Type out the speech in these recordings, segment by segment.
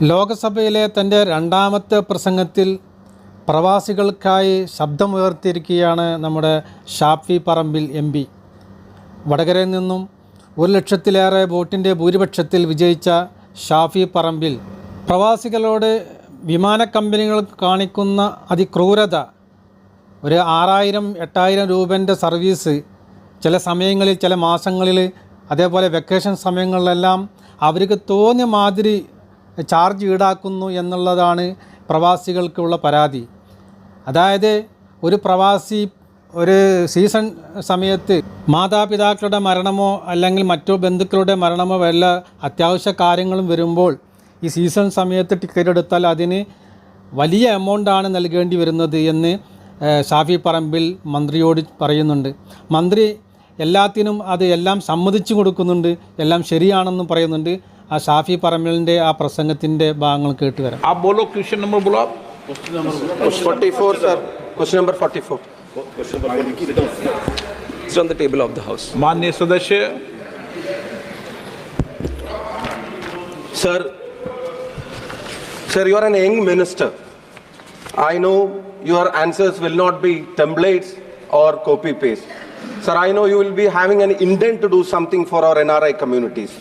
ലോകസഭയിലെ തന്റെ രണ്ടാമത്തെ പ്രസംഗത്തിൽ പ്രവാസികൾക്കായി ശബ്ദമുയർത്തിയിരിക്കുകയാണ് നമ്മുടെ ഷാഫി പറമ്പിൽ എം പി. വടകരയിൽ നിന്നും ഒരു ലക്ഷത്തിലേറെ വോട്ടിന്റെ ഭൂരിപക്ഷത്തിൽ വിജയിച്ച ഷാഫി പറമ്പിൽ പ്രവാസികളോട് വിമാന കമ്പനികൾ കാണിക്കുന്ന അതിക്രൂരത ഒരു ആറായിരം എട്ടായിരം രൂപന്റെ സർവീസ് ചില സമയങ്ങളിൽ ചില മാസങ്ങളിൽ അതേപോലെ വെക്കേഷൻ സമയങ്ങളിലെല്ലാം അവർക്ക് തോന്നിയ മാതിരി ചാർജ് ഈടാക്കുന്നു എന്നുള്ളതാണ് പ്രവാസികൾക്കുള്ള പരാതി. അതായത് ഒരു പ്രവാസി ഒരു സീസൺ സമയത്ത് മാതാപിതാക്കളുടെ മരണമോ അല്ലെങ്കിൽ മറ്റു ബന്ധുക്കളുടെ മരണമോ വല്ല അത്യാവശ്യ കാര്യങ്ങളും വരുമ്പോൾ ഈ സീസൺ സമയത്ത് ടിക്കറ്റ് എടുത്താൽ അതിന് വലിയ എമൗണ്ടാണ് നൽകേണ്ടി വരുന്നത് എന്ന് ഷാഫി പറമ്പിൽ മന്ത്രിയോട് പറയുന്നുണ്ട്. മന്ത്രി എല്ലാത്തിനും അത് എല്ലാം സമ്മതിച്ചു കൊടുക്കുന്നുണ്ട് എല്ലാം ശരിയാണെന്നും പറയുന്നുണ്ട്. ആ ഷാഫി പറമ്പിലിൻ്റെ ആ പ്രസംഗത്തിൻ്റെ ഭാഗങ്ങൾ കേട്ട് വരാം आप बोलो क्वेश्चन नंबर बोलो आप 44, sir. Question number 44. It's on the table of the House. माननीय सदस्य Sir, sir, you are an young minister. I know your answers will not be templates or copy paste. Sir, I know you will be having an intent to do something for our NRI communities.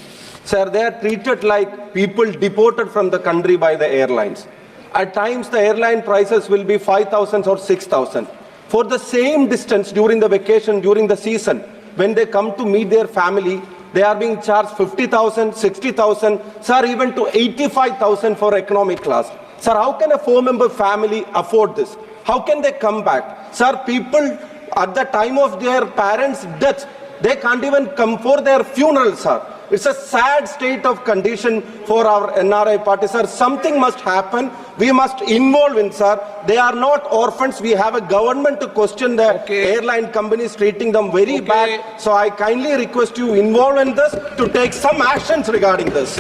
Sir, they are treated like people deported from the country by the airlines. At times, the airline prices will be 5,000 or 6,000. For the same distance during the vacation, during the season, when they come to meet their family, they are being charged 50,000, 60,000, sir, even to 85,000 for economic class. Sir, how can a four-member family afford this? How can they come back? Sir, people at the time of their parents' death, they can't even come for their funeral, sir. It's a sad state of condition for our NRI party, sir. Something must happen. We must involve in, sir. They are not orphans. We have a government to question the Okay. airline companies treating them very Okay. bad. So I kindly request you involve in this to take some actions regarding this.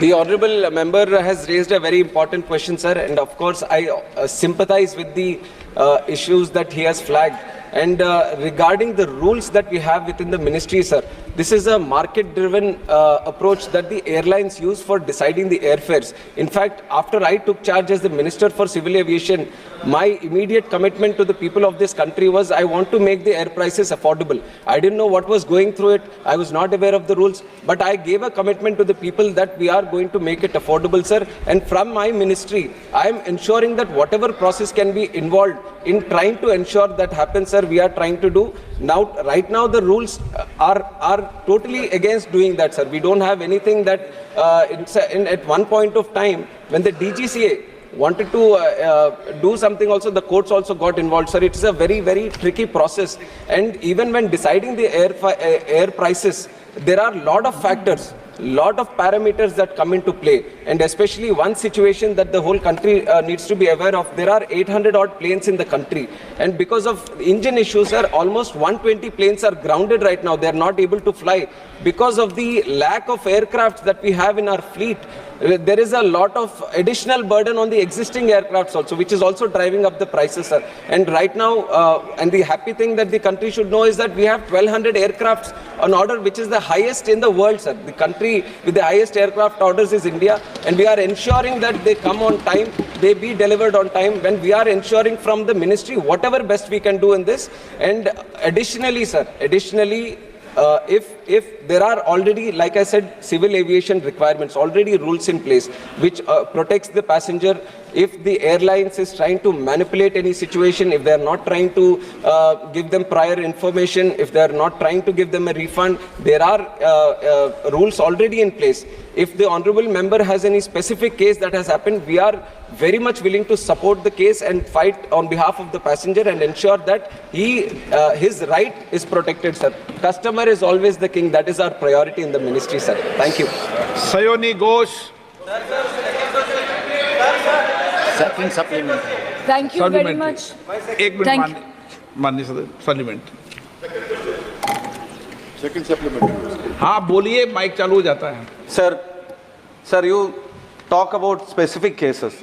The honorable member has raised a very important question, sir, and of course I uh, sympathize with the uh, issues that he has flagged. And uh, regarding the rules that we have within the ministry, sir, this is a market-driven uh, approach that the airlines use for deciding the airfares. In fact, after I took charge as the Minister for Civil Aviation, my immediate commitment to the people of this country was I want to make the air prices affordable. I didn't know what was going through it. I was not aware of the rules, but I gave a commitment to the people that we are going to make it affordable, sir. And from my ministry, I am ensuring that whatever process can be involved in trying to ensure that happens, sir, we are trying to do. Now, right now, the rules are are totally against doing that, sir. We don't have anything that uh, a- in, at one point of time when the DGCA wanted to uh, uh, do something also the courts also got involved sir it's a very very tricky process and even when deciding the air uh, air prices there are lot of factors lot of parameters that come into play. And especially one situation that the whole country uh, needs to be aware of there are 800 odd planes in the country. And because of engine issues sir almost 120 planes are grounded right now. They are not able to fly because of the lack of aircraft that we have in our fleet uh, there is a lot of additional burden on the existing aircrafts also, which is also driving up the prices, sir. And right now, uh, and the happy thing that the country should know is that we have 1,200 aircrafts on order, which is the highest in the world, sir. The country with the highest aircraft orders is India, and we are ensuring that they come on time, they be delivered on time. When we are ensuring from the ministry whatever best we can do in this, and additionally, sir, additionally, uh, if if there are already, like I said, civil aviation requirements, already rules in place which uh, protects the passenger if the airlines is trying to manipulate any situation, if they're not trying to uh, give them prior information, if they're not trying to give them a refund, there are uh, uh, rules already in place. If the honorable member has any specific case that has happened, we are very much willing to support the case and fight on behalf of the passenger and ensure that he, uh, his right is protected, sir. Customer is always the king. That is our priority in the ministry, sir. Thank you. Sayoni Ghosh. Second supplement. Thank you very Supplementary. much. एक minute माननीय सदस्य supplement Second supplement. हाँ बोलिए mic चालू हो जाता है Sir, sir, you talk about specific cases.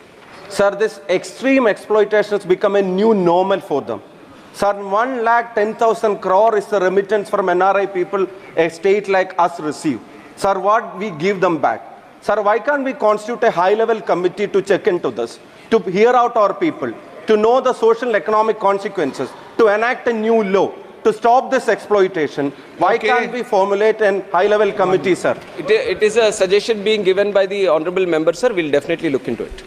Sir, this extreme exploitation has become a new normal for them. Sir, one lakh ten thousand crore is the remittance from NRI people a state like us receive. Sir, what we give them back? Sir, why can't we constitute a high-level committee to check into this, to hear out our people, to know the social and economic consequences, to enact a new law, to stop this exploitation? Why Okay. can't we formulate a high-level committee, sir? It, it is a suggestion being given by the honorable member, sir. We'll definitely look into it.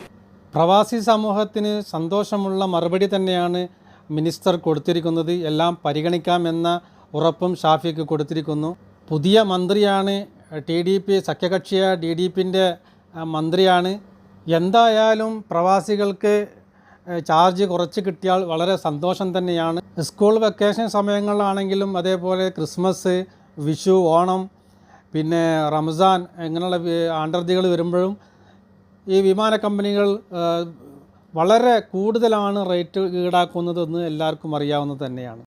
പ്രവാസി സമൂഹത്തിന് സന്തോഷമുള്ള മറുപടി തന്നെയാണ് minister കൊടുത്തിരിക്കുന്നത് എല്ലാം പരിഗണിക്കാമെന്ന ഉറപ്പും ഷാഫിക്ക് കൊടുത്തിരിക്കുന്നു പുതിയ മന്ത്രിയാണ് ടി ഡി പി സഖ്യകക്ഷിയ ഡി ഡി പിന്റെ മന്ത്രിയാണ് എന്തായാലും പ്രവാസികൾക്ക് ചാർജ് കുറച്ച് കിട്ടിയാൽ വളരെ സന്തോഷം തന്നെയാണ്. സ്കൂൾ വെക്കേഷൻ സമയങ്ങളിലാണെങ്കിലും അതേപോലെ ക്രിസ്മസ് വിഷു ഓണം പിന്നെ റംസാൻ ഇങ്ങനെയുള്ള ആണ്ടർതികൾ വരുമ്പോഴും ഈ വിമാന കമ്പനികൾ വളരെ കൂടുതലാണ് റേറ്റ് ഈടാക്കുന്നതെന്ന് എല്ലാവർക്കും അറിയാവുന്നത് തന്നെയാണ്.